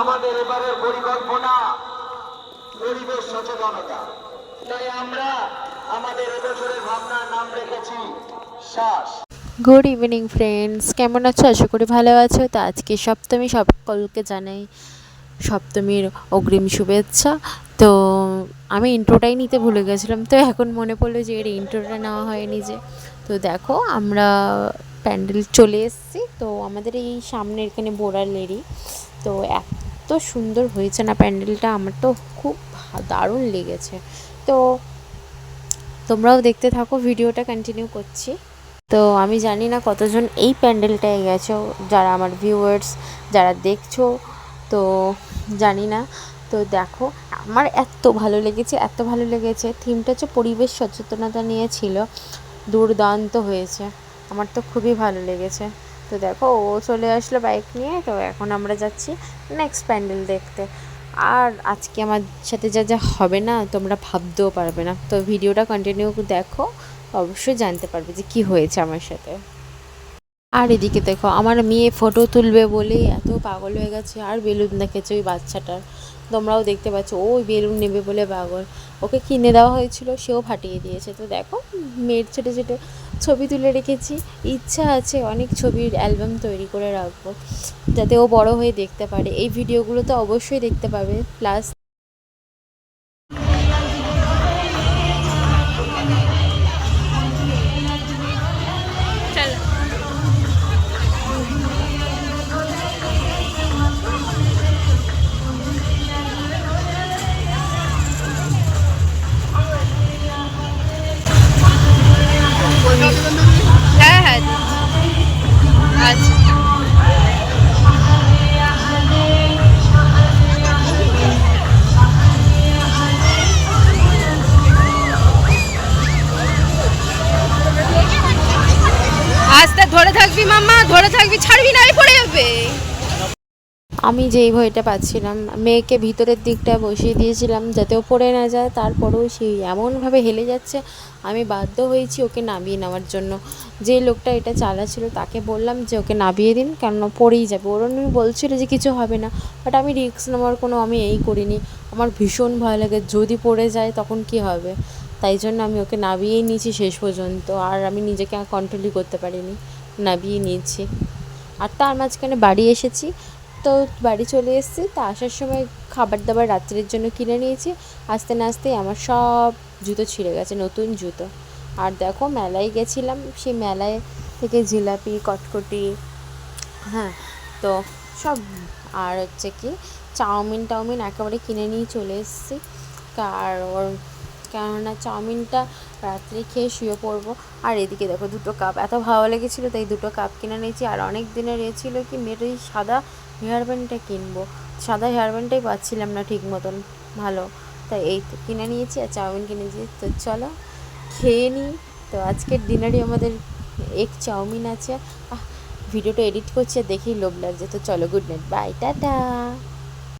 আমাদের এবারের পরিকল্পনা পরিবেশ সচেতনতা। তাই আমরা আমাদের এবছরের ভাবনার নাম রেখেছি শ্বাস। গুড ইভিনিং ফ্রেন্ডস কেমন আছো? আশা করি ভালো আছো। তো আজকে সপ্তমী, সকলকে জানাই সপ্তমীর অগ্রিম শুভেচ্ছা। তো আমি ইন্ট্রোটাই নিতে ভুলে গেছিলাম। তো এখন মনে পড়ল যে এর ইন্ট্রোটা নেওয়া হয়নি যে। তো দেখো, আমরা প্যান্ডেল চলে এসেছি। তো আমাদের এই সামনে এখানে বোড়ালেরই তো এত সুন্দর হয়েছে না প্যান্ডেলটা, আমার তো খুব দারুণ লেগেছে। তো তোমরাও দেখতে থাকো, ভিডিওটা কন্টিনিউ করছি। তো আমি জানি না কতজন এই প্যান্ডেলটায় গেছো, যারা আমার ভিউয়ার্স যারা দেখছ, তো জানি না। তো দেখো, আমার এত ভালো লেগেছে, এত ভালো লেগেছে। থিমটা হচ্ছে পরিবেশ সচেতনতা নিয়ে ছিল, দুর্দান্ত হয়েছে। আমার তো খুবই ভালো লেগেছে। তো দেখো, ও চলে আসলো বাইক নিয়ে, তো এখন আমরা যাচ্ছি নেক্সট প্যান্ডেল দেখতে। আর আজকে আমার সাথে যা যা হবে না, তোমরা ভাবতেও পারবে না। তো ভিডিওটা কন্টিনিউ দেখো, অবশ্যই জানতে পারবে যে কি হয়েছে আমার সাথে। আর এদিকে দেখো, আমার মেয়ে ফটো তুলবে বলেই এত পাগল হয়ে গেছে, আর বেলুন দেখেছে ওই বাচ্চাটার। তোমরাও দেখতে পাচ্ছ ওই বেলুন নেবে বলে পাগল। ওকে কিনে দেওয়া হয়েছিল, সেও ফাটিয়ে দিয়েছে। তো দেখো, মেয়ের ছোটো ছোটো ছবি তুলে রেখেছি। ইচ্ছা আছে অনেক ছবির অ্যালবাম তৈরি করে রাখব, যাতে ও বড় হয়ে দেখতে পারে। এই ভিডিওগুলো তো অবশ্যই দেখতে পাবে। প্লাস থাকবি মাম্মা ধরে থাকবি, ছাড়বি না পড়ে যাবে। আমি যেই ভয়টা পাচ্ছিলাম, মেয়েকে ভিতরের দিকটা বসিয়ে দিয়েছিলাম যাতে ও পড়ে না যায়, তারপরেও সেই এমনভাবে হেলে যাচ্ছে, আমি বাধ্য হয়েছি ওকে নামিয়ে নেওয়ার জন্য। যে লোকটা এটা চালাচ্ছিল, তাকে বললাম যে ওকে নামিয়ে দিন, কেননা পড়েই যাবে। ওর বলছিল যে কিছু হবে না বাট আমি রিস্ক নেওয়ার কোনো আমি এই করিনি। আমার ভীষণ ভয় লাগে, যদি পড়ে যায় তখন কি হবে? তাই জন্য আমি ওকে নামিয়েই নিয়েছি শেষ পর্যন্ত, আর আমি নিজেকে কন্ট্রোলই করতে পারিনি। নামিয়ে নিয়েছি। আর তার মাঝখানে বাড়ি এসেছি। তো বাড়ি চলে এসেছি। তা আসার সময় খাবার দাবার রাত্রের জন্য কিনে নিয়েছি। আস্তে না আস্তে আমার সব জুতো ছিঁড়ে গেছে, নতুন জুতো। আর দেখো, মেলায় গেছিলাম। সেই মেলায় থেকে জিলাপি, কটকটি হ্যাঁ তো সব আর হচ্ছে কি, চাউমিন টাউমিন একেবারে কিনে নিয়ে চলে এসেছি। আর ওর কেননা চাউমিনটা রাত্রে খেয়ে শুয়ে পড়ব। আর এদিকে দেখো দুটো কাপ এত ভালো লেগেছিলো তাই দুটো কাপ কিনে নিয়েছি। আর অনেক দিনের এ ছিল কি মেয়ের সাদা হেয়ার ব্যান্ডটা কিনবো। সাদা হেয়ার ব্যান্ডটাই পাচ্ছিলাম না ঠিক মতন, ভালো। তাই এই তো কিনে নিয়েছি আর চাউমিন কিনেছি তো চলো খেয়ে নিই। তো আজকের ডিনারে আমাদের এক চাউমিন আছে। ভিডিওটা এডিট করছে দেখেই লোভ লাগছে। তো চলো গুড নাইট বাই টাটা।